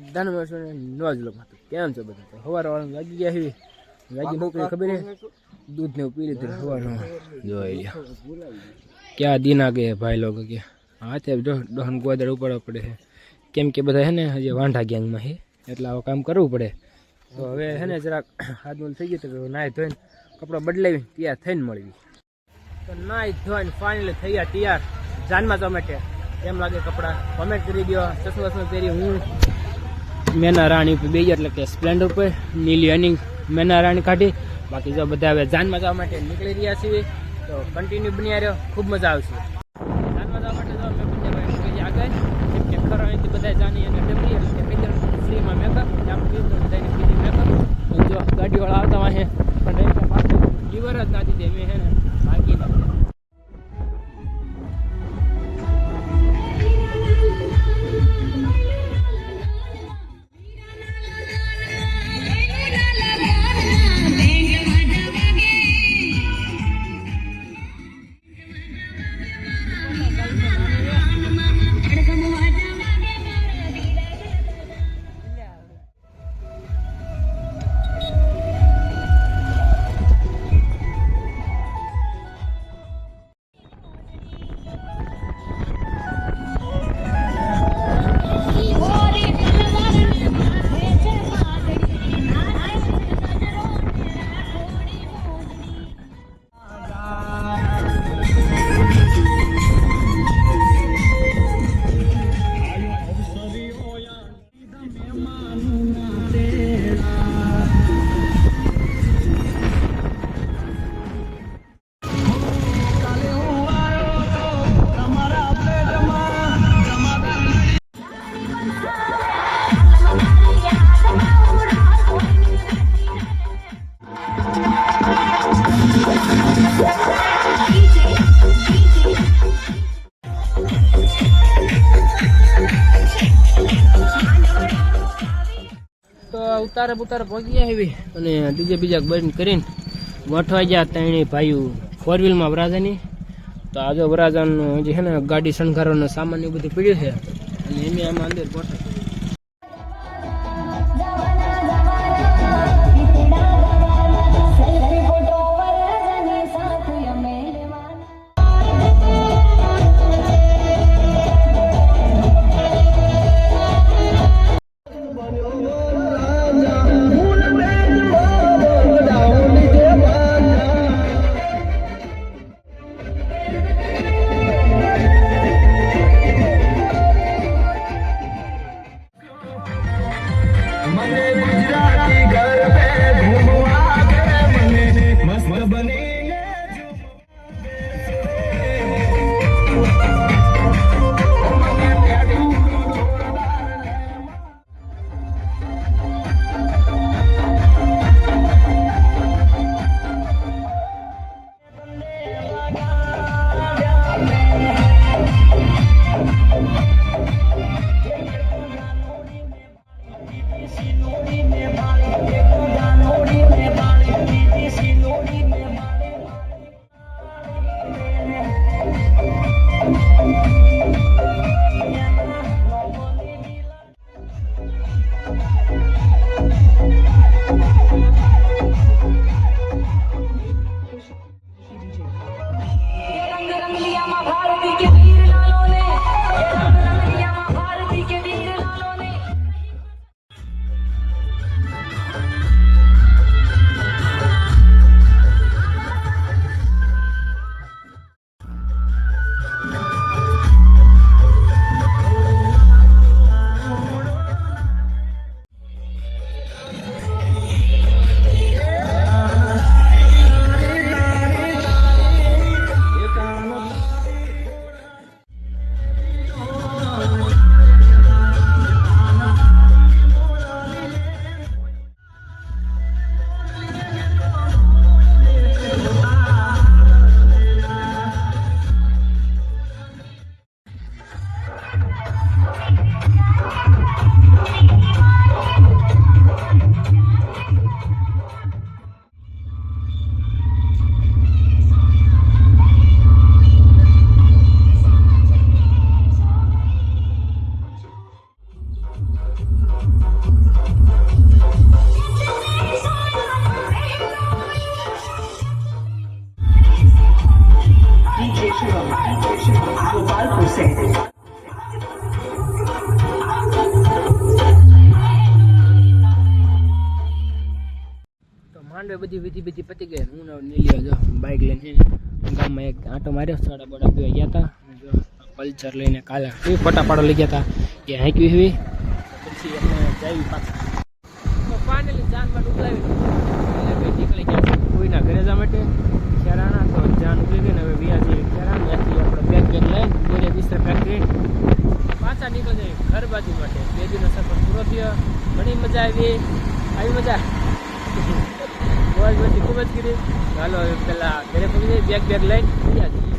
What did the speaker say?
બધાને મળશું ને જ લોકોમાં તો કેમ છે બધા? તો સવાર વાળા વાગી ગયા છે. લાગી મોકલી ખબર હે દૂધ ને પી લીધું સવારમાં જોઈ ક્યાં દિન આ ભાઈ લોકો કે? હાથે ડોહન ગોદર ઉપાડવા પડે છે. કેમ કે બધા હે ને હજી વાંઢા ગેંગમાં છે, એટલે આવું કામ કરવું પડે. તો હવે હે ને જરાક હાથમાં થઈ ગયું તો નાય ધોઈને કપડાં બદલાવી તૈયાર થઈને મળવી તો નાય ધોઈને ફાઇનલી થઈ ગયા તૈયાર. જાનમાં જવા એમ લાગે કપડાં. કોમેન્ટ કરી દો ચશ્મા ચશ્મા પહેરી હું. મેના રાણી ઉપર બેસી એટલે કે સ્પ્લેન્ડર ઉપર નીલી અનિંગ મેના રાણી કાઢી. બાકી જો બધા હવે જાનમાં જવા માટે નીકળી રહ્યા છીએ, તો કન્ટિન્યુ બની રહ્યો. ખૂબ મજા આવશે. જાનમાં જવા માટે બધા જાની અને ડબલી એટલે કે ફ્રીમાં મેકઅપ કીધું જઈને મેકઅપ જો ગાડીવાળા આવતા અહીંયા ઉતારે ઉતારે પહોંચી આવી. અને બીજા બીજા બંધ કરીને ગોઠવાઈ ગયા ત્રણેય ભાઈઓ ફોર વ્હીલમાં વરાજાની. તો આજે વરાજાનું જે છે ને ગાડી શણગારવાનો સામાન એવું બધું પડ્યું છે. અને એની આમાં અંદર ગોઠવે માંડવે બધી વિધિ બધી પતી ગઈ. હું નીલિયો જો બાઇક લઈને ગામમાં એક આંટો માર્યો, સાડા બોડા પીવા ગયા હતા. પલ્ચર લઈને કાલે એ ફોટા લઈ ગયા હતા. એ હાંક્યું એવી પછી નીકળી ગયા કોઈના ઘરે જવા માટે. ખેરાણા તો જાન ઉતરી ને હવે વ્યાજી ખેરાણ ત્યાંથી આપણે પેક બેગ લઈને બોરે બિસ્તર પેક કરી પાછા નીકળી જાય ઘર બાજુ માટે. બે દિનનો સફર પૂરો થયો. ઘણી મજા આવી. આવી મજા? મોજ મસ્તી ખૂબ જ કરી. ચાલો હવે પેલા ઘરે પહોંચી જઈએ બેગ બેગ લઈને ગયા